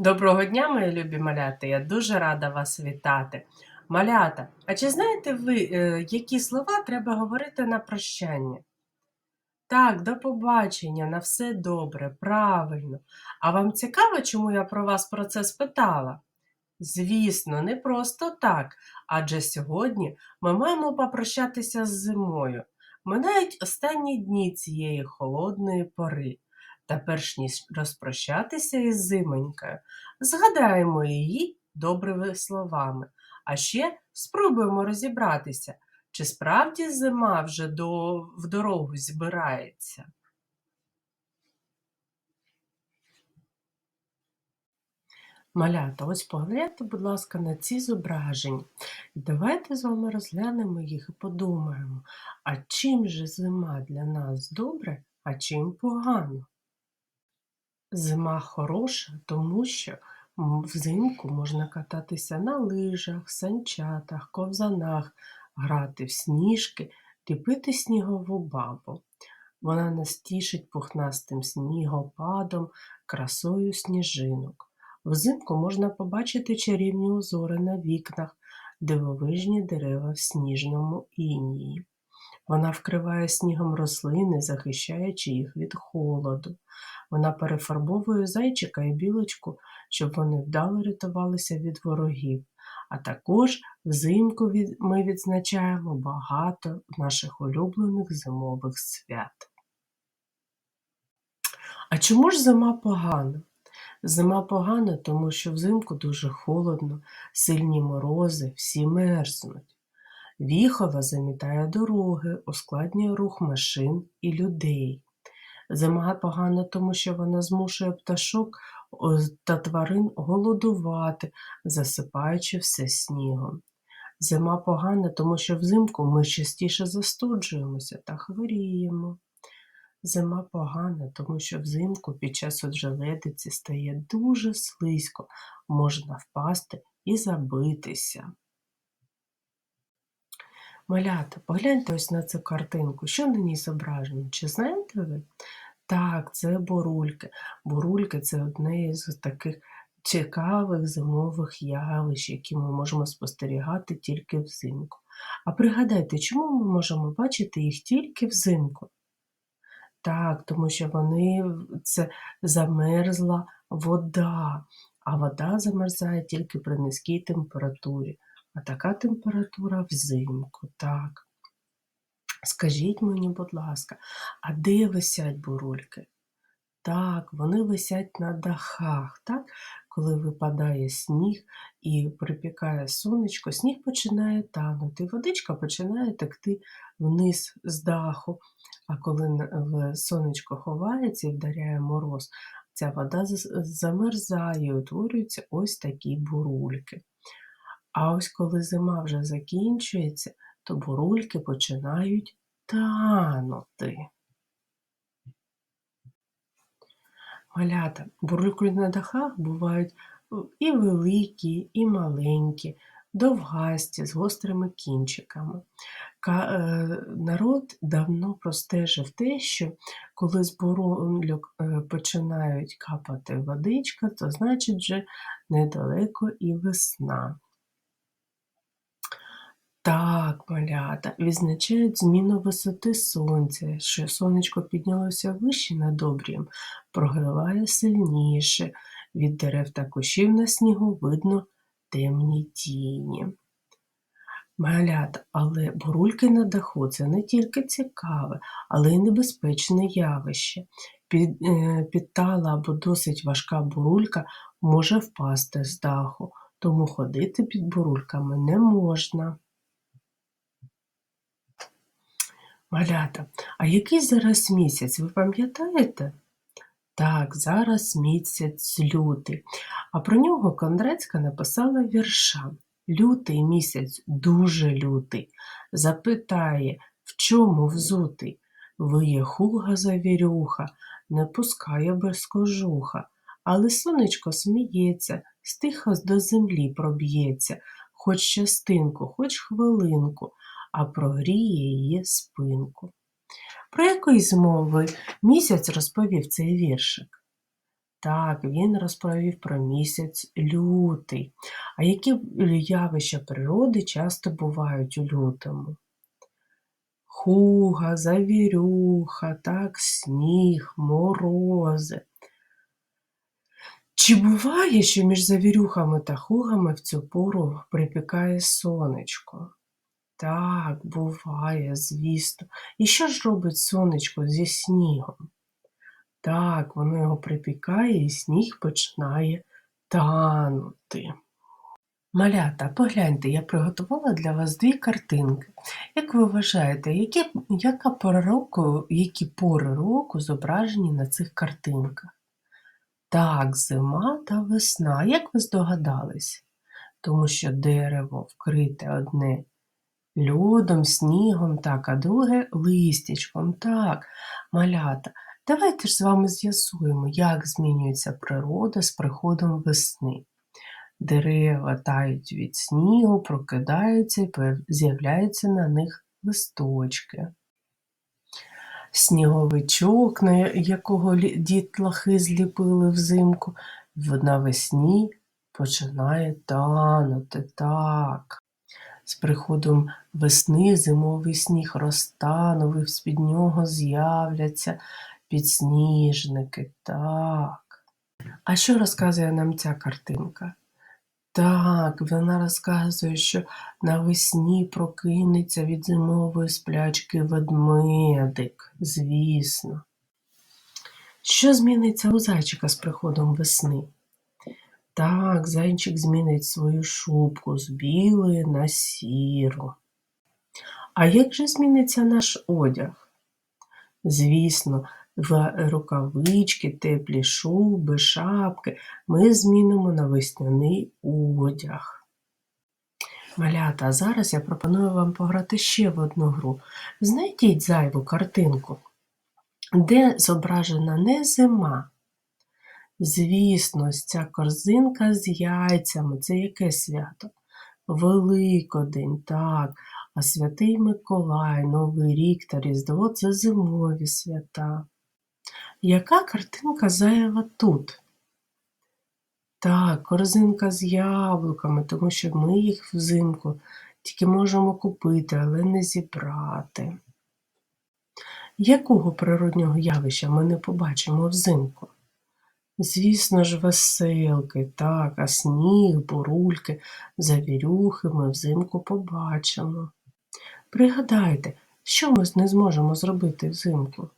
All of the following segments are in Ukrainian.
Доброго дня, мої любі малята! Я дуже рада вас вітати. Малята, а чи знаєте ви, е, які слова треба говорити на прощання? Так, до побачення, на все добре, правильно. А вам цікаво, чому я про вас про це спитала? Звісно, не просто так, адже сьогодні ми маємо попрощатися з зимою. Минають останні дні цієї холодної пори. Та перш ніж розпрощатися із зимонькою, згадаємо її добрими словами, а ще спробуємо розібратися, чи справді зима вже до, в дорогу збирається. Малята, ось погляньте, будь ласка, на ці зображення. Давайте з вами розглянемо їх і подумаємо, а чим же зима для нас добре, а чим погано? Зима хороша, тому що взимку можна кататися на лижах, санчатах, ковзанах, грати в сніжки, ліпити снігову бабу. Вона нас тішить пухнастим снігопадом, красою сніжинок. Взимку можна побачити чарівні узори на вікнах, дивовижні дерева в сніжному інії. Вона вкриває снігом рослини, захищаючи їх від холоду. Вона перефарбовує зайчика і білочку, щоб вони вдало рятувалися від ворогів. А також взимку ми відзначаємо багато наших улюблених зимових свят. А чому ж зима погана? Зима погана, тому що взимку дуже холодно, сильні морози, всі мерзнуть. Віхола замітає дороги, ускладнює рух машин і людей. Зима погана, тому що вона змушує пташок та тварин голодувати, засипаючи все снігом. Зима погана, тому що взимку ми частіше застуджуємося та хворіємо. Зима погана, тому що взимку під час оджеледиці стає дуже слизько, можна впасти і забитися. Малята, погляньте ось на цю картинку. Що на ній зображено? Чи знаєте ви? Так, це бурульки. Бурульки це одне із таких цікавих зимових явищ, які ми можемо спостерігати тільки взимку. А пригадайте, чому ми можемо бачити їх тільки взимку? Так, тому що вони це замерзла вода, а вода замерзає тільки при низькій температурі. А така температура взимку, так. Скажіть мені, будь ласка, а де висять бурульки? Так, вони висять на дахах, так? Коли випадає сніг і припікає сонечко, сніг починає танути, водичка починає текти вниз з даху. А коли сонечко ховається і вдаряє мороз, ця вода замерзає, утворюються ось такі бурульки. А ось коли зима вже закінчується, то бурульки починають танути. Малята, бурульки на дахах бувають і великі, і маленькі, довгасті, з гострими кінчиками. Е, народ давно простежив те, що коли з бурульок е, починають капати водичка, то значить вже недалеко і весна. Так, малята, відзначають зміну висоти сонця, що сонечко піднялося вище над обрієм, прогріває сильніше. Від дерев та кущів на снігу видно темні тіні. Малята, але бурульки на даху це не тільки цікаве, але й небезпечне явище. Під, е, підтала або досить важка бурулька може впасти з даху, тому ходити під бурульками не можна. Малята, а який зараз місяць, ви пам'ятаєте? Так, зараз місяць лютий. А про нього Кондрецька написала вірша. Лютий місяць дуже лютий. Запитає, в чому взутий? Виє хуга завірюха, не пускає без кожуха. Але сонечко сміється, стиха до землі проб'ється, хоч частинку, хоч хвилинку, а прогріє її спинку. Про який зимовий місяць розповів цей віршик? Так, він розповів про місяць лютий. А які явища природи часто бувають у лютому? Хуга, завірюха, так, сніг, морози. Чи буває, що між завірюхами та хугами в цю пору припікає сонечко? Так, буває, звісно. І що ж робить сонечко зі снігом? Так, воно його припікає, і сніг починає танути. Малята, погляньте, я приготувала для вас дві картинки. Як ви вважаєте, які, яка пора року, які пори року зображені на цих картинках? Так, зима та весна. Як ви здогадались? Тому що дерево вкрите одне льодом, снігом, так, а друге листячком. Так, малята. Давайте ж з вами з'ясуємо, як змінюється природа з приходом весни. Дерева тають від снігу, прокидаються і з'являються на них листочки. Сніговичок, на якого дітлахи зліпили взимку, навесні починає танути. Так. З приходом весни зимовий сніг розтанув, з-під нього з'являться підсніжники. Так. А що розказує нам ця картинка? Так, вона розказує, що навесні прокинеться від зимової сплячки ведмедик, звісно. Що зміниться у зайчика з приходом весни? Так, зайчик змінить свою шубку з білої на сіру. А як же зміниться наш одяг? Звісно, в рукавички, теплі шуби, шапки ми змінимо на весняний одяг. Малята, а зараз я пропоную вам пограти ще в одну гру. Знайдіть зайву картинку, де зображена не зима. Звісно, ця корзинка з яйцями це яке свято? Великодень, так. А святий Миколай, Новий рік та Різдво це зимові свята. Яка картинка заява тут? Так, корзинка з яблуками, тому що ми їх взимку тільки можемо купити, але не зібрати. Якого природнього явища ми не побачимо взимку? Звісно ж, веселки, так, а сніг, бурульки, завірюхи ми взимку побачимо. Пригадайте, що ми не зможемо зробити взимку?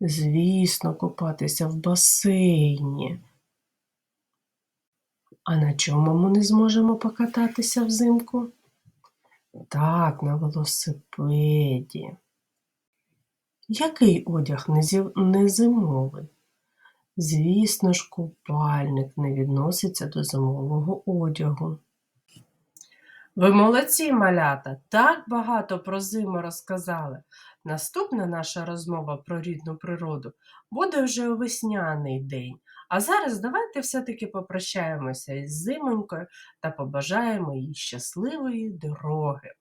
Звісно, купатися в басейні. А на чому ми не зможемо покататися взимку? Так, на велосипеді. Який одяг не зимовий? Звісно ж, купальник не відноситься до зимового одягу. Ви молодці, малята, так багато про зиму розказали. Наступна наша розмова про рідну природу буде вже у весняний день. А зараз давайте все-таки попрощаємося із зимонькою та побажаємо їй щасливої дороги.